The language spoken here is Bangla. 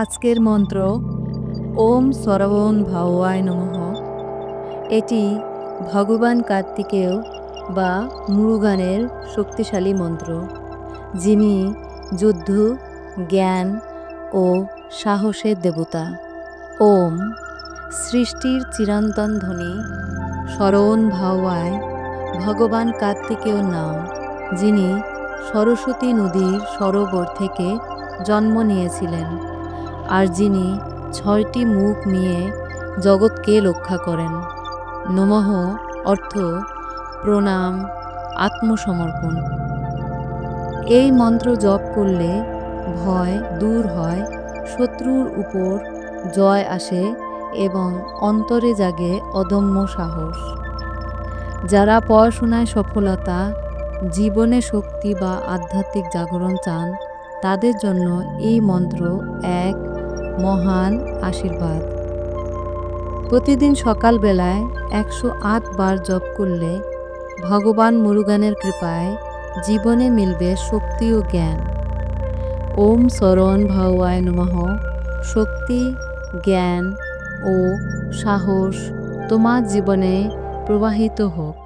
আজকের মন্ত্র, ওম সরবণ ভাওয়ায় নমঃ। এটি ভগবান কার্তিকেয় বা মুরুগানের শক্তিশালী মন্ত্র, যিনি যুদ্ধ, জ্ঞান ও সাহসের দেবতা। ওম, সৃষ্টির চিরন্তন ধ্বনি স্মরণ ভাওয়ায় ভগবান কার্তিকেয় নাম, যিনি সরস্বতী নদীর সরোবর থেকে জন্ম নিয়েছিলেন। আর যিনি ছয়টি মুখ নিয়ে জগৎকে রক্ষা করেন। নমঃ অর্থ প্রণাম, আত্মসমর্পণ। এই মন্ত্র জপ করলে ভয় দূর হয়, শত্রুর উপর জয় আসে এবং অন্তরে জাগে অদম্য সাহস। যারা পড়াশোনায় সফলতা, জীবনে শক্তি বা আধ্যাত্মিক জাগরণ চান, তাদের জন্য এই মন্ত্র এক মহান আশীর্বাদ। প্রতিদিন সকালবেলায় একশো আট বার জপ করলে ভগবান মুরুগানের কৃপায় জীবনে মিলবে শক্তি ও জ্ঞান। ওম শরণ ভাওয়ায় নমঃ। শক্তি, জ্ঞান ও সাহস তোমার জীবনে প্রবাহিত হোক।